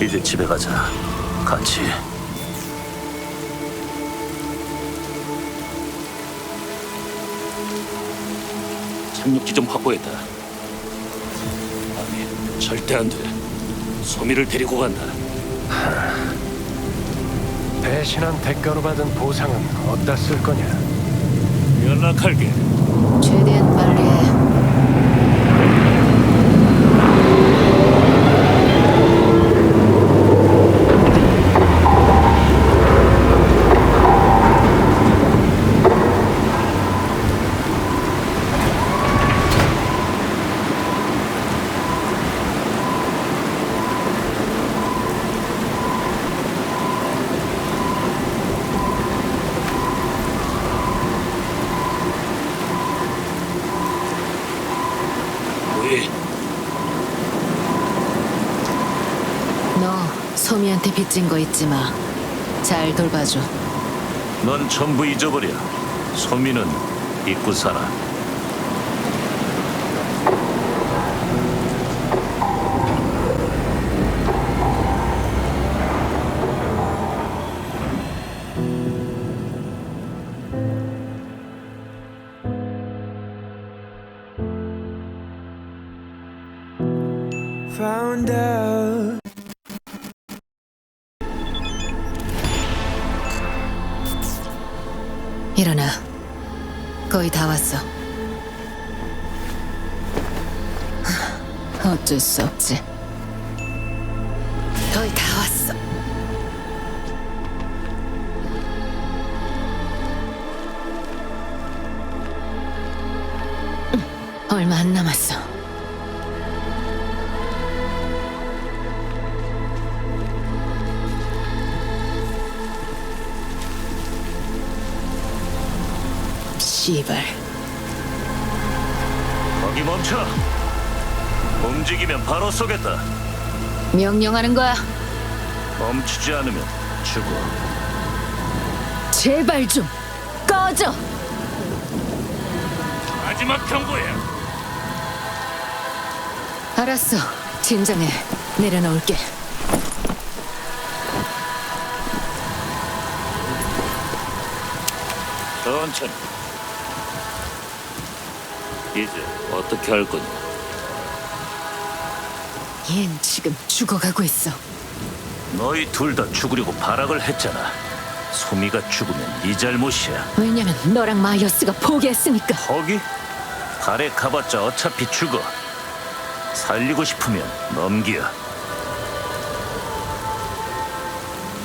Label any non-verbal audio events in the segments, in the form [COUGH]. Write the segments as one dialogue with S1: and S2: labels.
S1: 이제 집에 가자. 같이. 착륙지 좀 확보했다. 아니, 절대 안 돼. 소미를 데리고 간다.
S2: 배신한 대가로 받은 보상은 어디다 쓸 거냐?
S1: 연락할게.
S3: 최대한 빨리 해.
S1: 뭐해?
S3: 너 소미한테 빚진 거 잊지 마. 잘 돌봐줘.
S1: 넌 전부 잊어버려. 소미는 잊고 살아.
S4: found out
S3: 거의 다 왔어. 하, 어쩔 수 없지. 거의 다 왔어. 음, 얼마 안 남았어. 씨발.
S1: 거기 멈춰. 움직이면 바로 쏘겠다.
S3: 명령하는 거야.
S1: 멈추지 않으면 죽어.
S3: 제발 좀 꺼져.
S1: 마지막 경고야.
S3: 알았어. 진정해. 내려놓을게.
S1: 천천히. 이제 어떻게 할 거냐?
S3: 얜 지금 죽어가고 있어.
S1: 너희 둘 다 죽으려고 발악을 했잖아. 소미가 죽으면 네 잘못이야.
S3: 왜냐면 너랑 마이어스가 포기했으니까.
S1: 거기? 발에 가봤자 어차피 죽어. 살리고 싶으면 넘겨.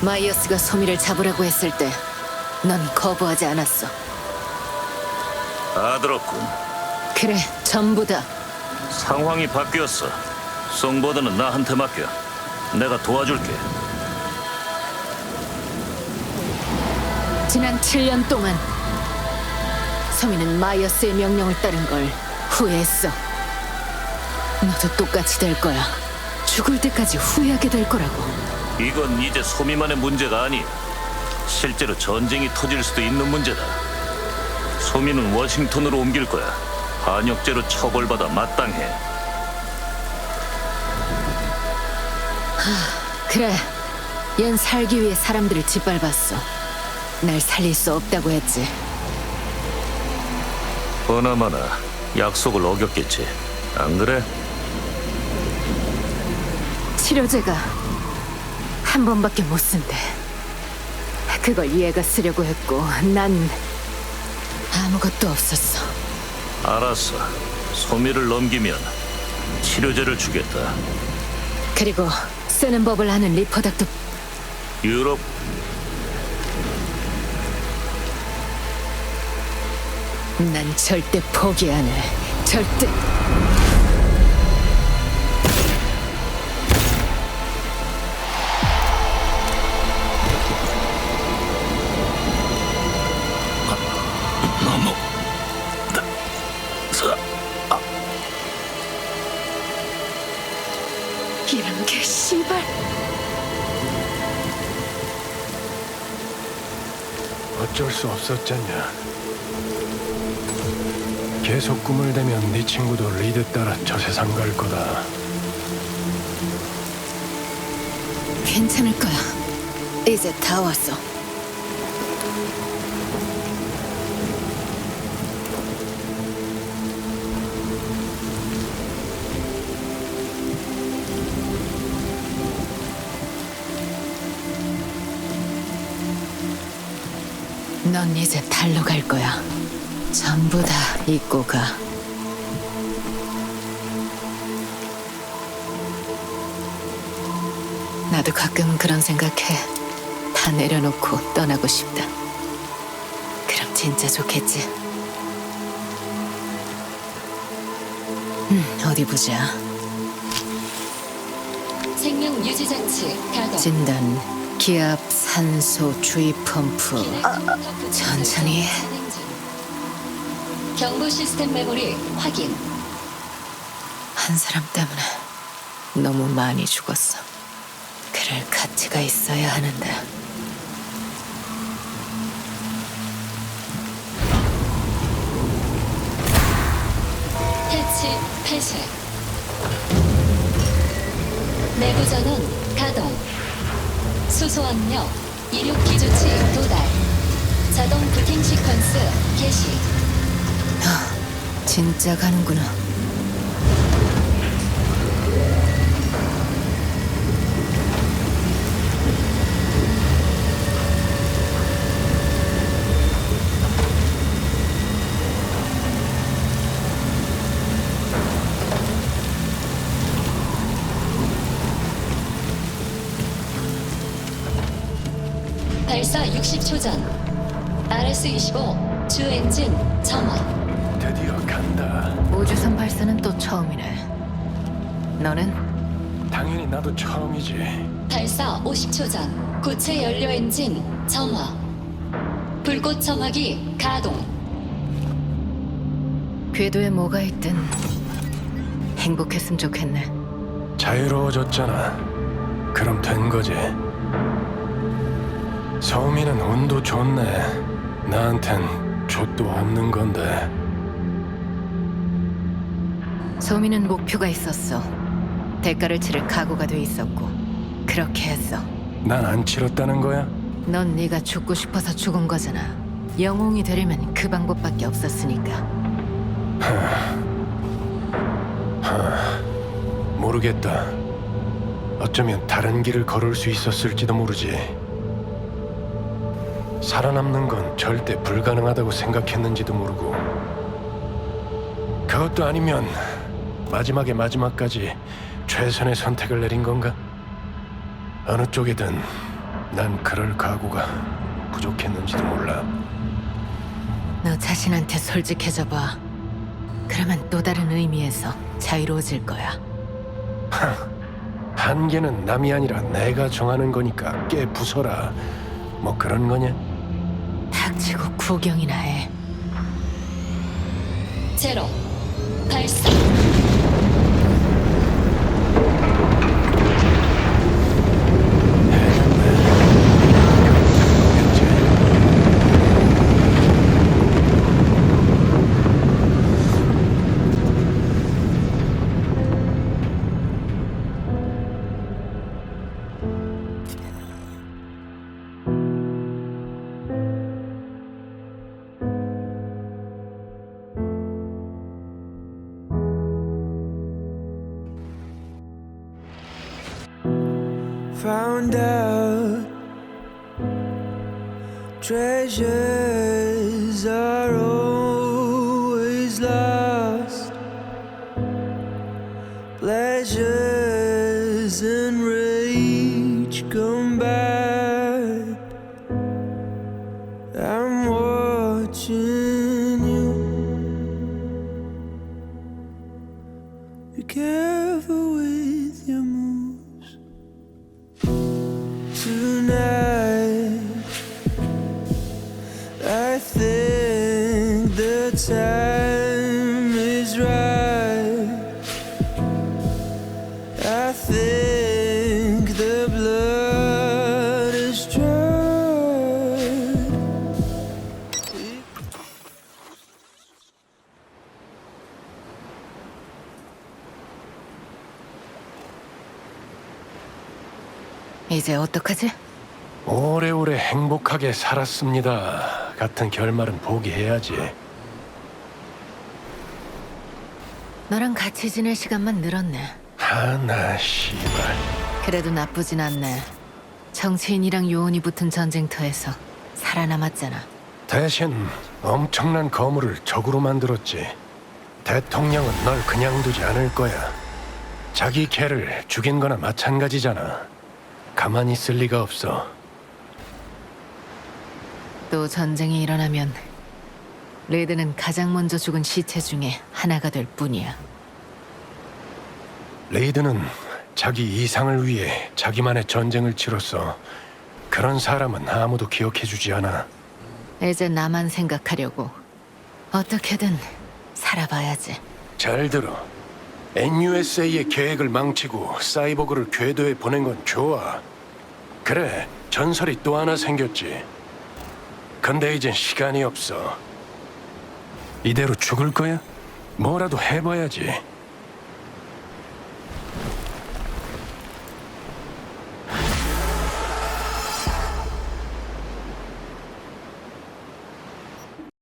S3: 마이어스가 소미를 잡으라고 했을 때, 넌 거부하지 않았어.
S1: 다 들었군.
S3: 그래, 전부 다.
S1: 상황이 바뀌었어. 송보드는 나한테 맡겨. 내가 도와줄게.
S3: 지난 7년 동안 소미는 마이어스의 명령을 따른 걸 후회했어. 너도 똑같이 될 거야. 죽을 때까지 후회하게 될 거라고.
S1: 이건 이제 소미만의 문제가 아니야. 실제로 전쟁이 터질 수도 있는 문제다. 소미는 워싱턴으로 옮길 거야. 반역죄로 처벌받아 마땅해.
S3: 그래, 얜 살기 위해 사람들을 짓밟았어. 날 살릴 수 없다고 했지.
S1: 보나마나 약속을 어겼겠지. 안 그래?
S3: 치료제가 한 번밖에 못 쓴대. 그걸 얘가 쓰려고 했고, 난 아무것도 없었어.
S1: 알았어. 소미를 넘기면 치료제를 주겠다.
S3: 그리고 쓰는 법을 아는 리퍼닥도
S1: 유럽
S3: 난 절대 포기 안 해. 절대.
S1: 너무
S3: 씨발.
S2: 어쩔 수 없었잖냐. 계속 꿈을 대면 네 친구도 리드 따라 저 세상 갈 거다.
S3: 괜찮을 거야. 이제 다 왔어. 넌 이제 달로 갈 거야. 전부 다 잊고 가. 나도 가끔 그런 생각해. 다 내려놓고 떠나고 싶다. 그럼 진짜 좋겠지. 음, 어디 보자.
S4: 생명 유지 장치 가동.
S3: 진단, 기압, 산소, 주입 펌프. 천천히.
S4: 경보 시스템 메모리 확인.
S3: 한 사람 때문에 너무 많이 죽었어. 그럴 가치가 있어야 하는데.
S4: 해치 폐쇄. 내부 전원 가동. 수소 압력 이륙 기조치 도달. 자동 부팅 시퀀스 개시.
S3: 진짜 가는구나.
S4: 발사 60초 전. RS-25 주 엔진 점원.
S2: 드디어 간다.
S3: 우주선 발사는 또 처음이네. 너는
S2: 당연히 나도 처음이지.
S4: 발사 50초 전 고체 연료 엔진 점화 불꽃 점화기 가동
S3: 궤도에 뭐가 있든 행복했으면 좋겠네.
S2: 자유로워졌잖아. 그럼 된 거지. 서민은 운도 좋네. 나한텐 족도 없는 건데.
S3: 소민은 목표가 있었어. 대가를 치를 각오가 돼 있었고 그렇게 했어.
S2: 난 안 치렀다는 거야?
S3: 넌 네가 죽고 싶어서 죽은 거잖아. 영웅이 되려면 그 방법밖에 없었으니까.
S2: 모르겠다. 어쩌면 다른 길을 걸을 수 있었을지도 모르지. 살아남는 건 절대 불가능하다고 생각했는지도 모르고. 그것도 아니면 마지막에 마지막까지 최선의 선택을 내린 건가? 어느 쪽이든 난 그럴 각오가 부족했는지도 몰라.
S3: 너 자신한테 솔직해져 봐. 그러면 또 다른 의미에서 자유로워질 거야. [LAUGHS]
S2: 한계는 남이 아니라 내가 정하는 거니까 깨 부숴라. 뭐 그런 거냐?
S3: 닥치고 구경이나 해.
S4: 제로 발사
S5: found out treasures are always lost. Pleasures and rage come I think the time is right. I think the blood is dried.
S3: 이제 어떡하지?
S2: 오래오래 행복하게 살았습니다. 같은 결말은 포기해야지.
S3: 너랑 같이 지낼 시간만 늘었네.
S2: 하나 씨발.
S3: 그래도 나쁘진 않네. 정치인이랑 요원이 붙은 전쟁터에서 살아남았잖아.
S2: 대신 엄청난 거물을 적으로 만들었지. 대통령은 널 그냥 두지 않을 거야. 자기 개를 죽인 거나 마찬가지잖아. 가만히 있을 리가 없어.
S3: 또 전쟁이 일어나면 레드는 가장 먼저 죽은 시체 중에 하나가 될 뿐이야.
S2: 레이드는 자기 이상을 위해 자기만의 전쟁을 치렀어. 그런 사람은 아무도 기억해주지 않아.
S3: 이제 나만 생각하려고 어떻게든 살아봐야지.
S2: 잘 들어. NUSA의 계획을 망치고 사이버그를 궤도에 보낸 건 좋아. 그래, 전설이 또 하나 생겼지. 근데 이젠 시간이 없어. 이대로 죽을 거야? 뭐라도 해봐야지.